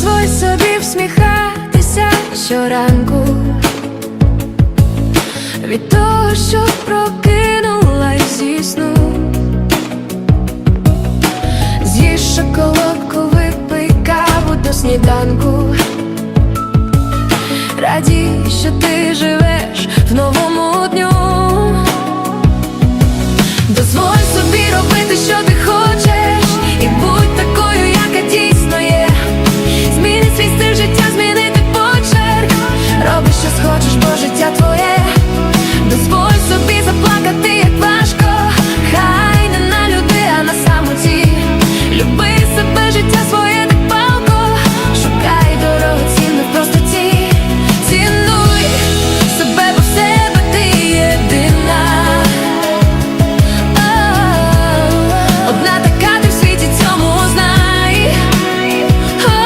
дозволь собі всміхатися щоранку. Від того, що прокинулась зі сну З'їж шоколадку, випий каву до сніданку, Раді, що ти живеш в новому дню, дозволь собі робити що хочеш, бо життя твоє.